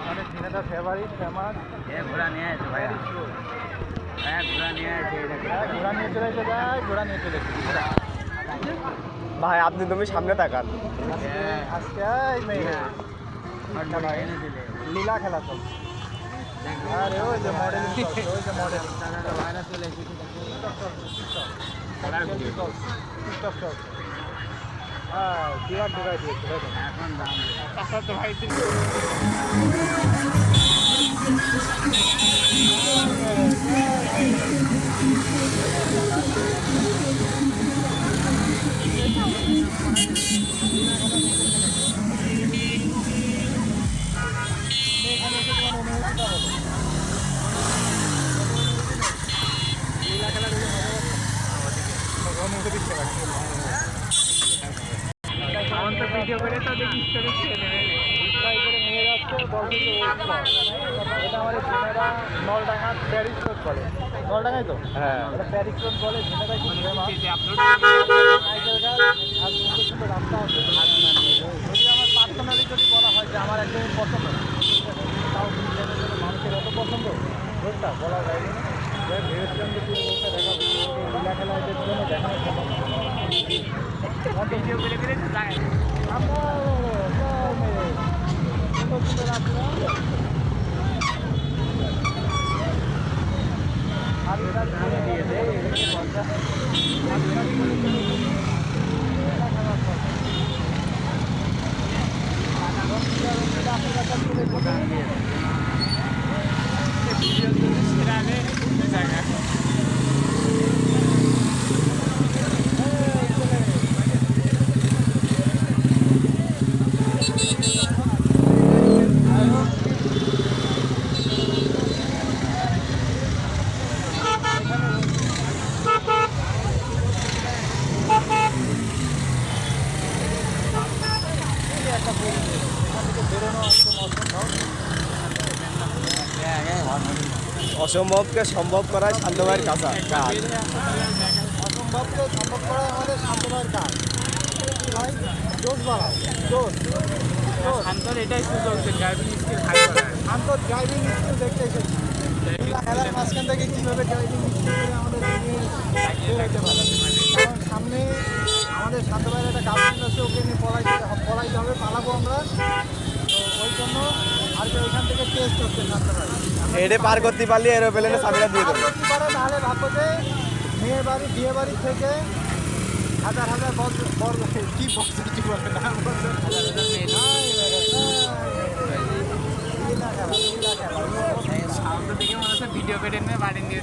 আমাদের favourite famous এ ঘোড়া নিয়ে ভাইয়া। হ্যাঁ ঘোড়া নিয়ে ঘোড়া নিয়ে চলে এসে যায় ঘোড়া নিয়ে চলে এসে ভাই আপনি তুমি সামনে তাকান। হ্যাঁ। আজকে এনে দিলে। লীলা খেলা চল। আরে ওই যে মডেল ওই যে মডেল চলে এসেছে। খেলার ভিডিও। টিকটক চল হ্যাঁ বিরাট ঢোকাই দিয়েছে দেখো এখন দাম দেবে। আমার তো ভিডিও করে তো দেখি স্টোরি ছেড়ে দেবে নিয়ে যাচ্ছে। এটা আমাদের ঝিনেদা নলডাঙ্গা প্যারিস রোড বলে। নলডাঙ্গাই তো? হ্যাঁ। এটা প্যারিস রোড বলে ঝিনেদা গাছ আর সুন্দর সুন্দর রাস্তা আছে। যদি আমার পার্সোনালি যদি বলা হয় যে আমার একদমই পছন্দ না তাও মানুষের এত পছন্দ। রোডটা বলা যায় না। ভেবেছিলাম যে তুই রোডটা দেখাবো লীলা খেলা জন্য দেখানো ভিডিও করে করে যায়। আমরা সুন্দর সুন্দর রাস্তা আমি কাজ করে দিয়েছে এরকম কথা আমি কাজ করে একটা পরিবেশ এখান থেকে বেরোনো একদম অসম্ভব অসম্ভবকে সম্ভব করাই শান্ত ভাইয়ের কাছা কাজ। অসম্ভবকে সম্ভব করা আমাদের শান্তভাইয়ের কাজ। জোশ বাড়াও জোশ জোশ। শান্তর এটাই সুযোগ যে ড্রাইভিং স্কিল হাই করার। শান্ত ড্রাইভিং স্কুল দেখতে এসেছি। খেলার মাঝখান থেকে কীভাবে ড্রাইভিং স্কুল আমাদের নিয়ে বের হতে পারে কারণ সামনে আমাদের শান্ত ভাইয়ের একটা গার্লফ্রেন্ড আছে ওকে নিয়ে পলাইতে পলাইতে হবে পালাবো আমরা তো ওই জন্য আর কি ওইখান থেকে টেস্ট হচ্ছে শান্ত ভাই হেডে পার করতে পারলে এরোপ্লেনে চাবিটা দিয়ে দেবো। তাহলে ভাববো যে মেয়ে বাড়ি বিয়ে বাড়ি থেকে হাজার হাজার কি ভিডিও কেটে নিয়ে বাড়ি নিয়ে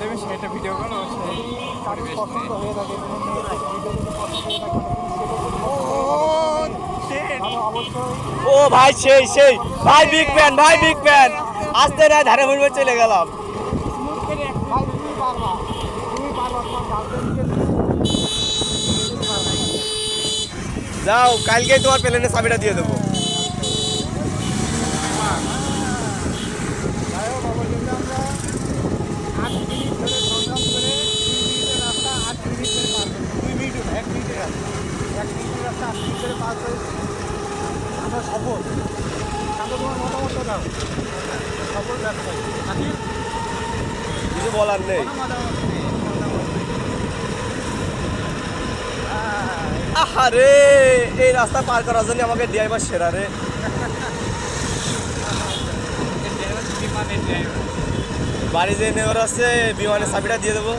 দেবে সেটা ভিডিও করো সেই ও ভাই, সেই সেই। ভাই বিগ ফ্যান ভাই বিগ ফ্যান আসতে না, ধারে মুড়বে চলে গেলাম। যাও, কালকেই তোমার প্লেনে চাবিটা দিয়ে দেবো যাই হোক অবশেষে আমরা আট মিনিট ধরে সংগ্রাম করে দুই মিনিটের রাস্তা আট মিনিট ধরে পার করেছি দুই মিনিট না, এক মিনিটের রাস্তা এক মিনিটের রাস্তা আট মিনিট ধরে পার করেছি আমরা সফল। তাহলে তোমার মতামত দাও। সফল ব্যবসায়ী। নাকি? কিছু বলার নেই। মতামত নেই, মতামত নেই। আহ, আরে এই রাস্তা পার করার জন্য আমাকে ড্রাইভার সেরা রে। বাড়ি যে নেওয়ার আছে বিমানের চাবিটা দিয়ে দেবো।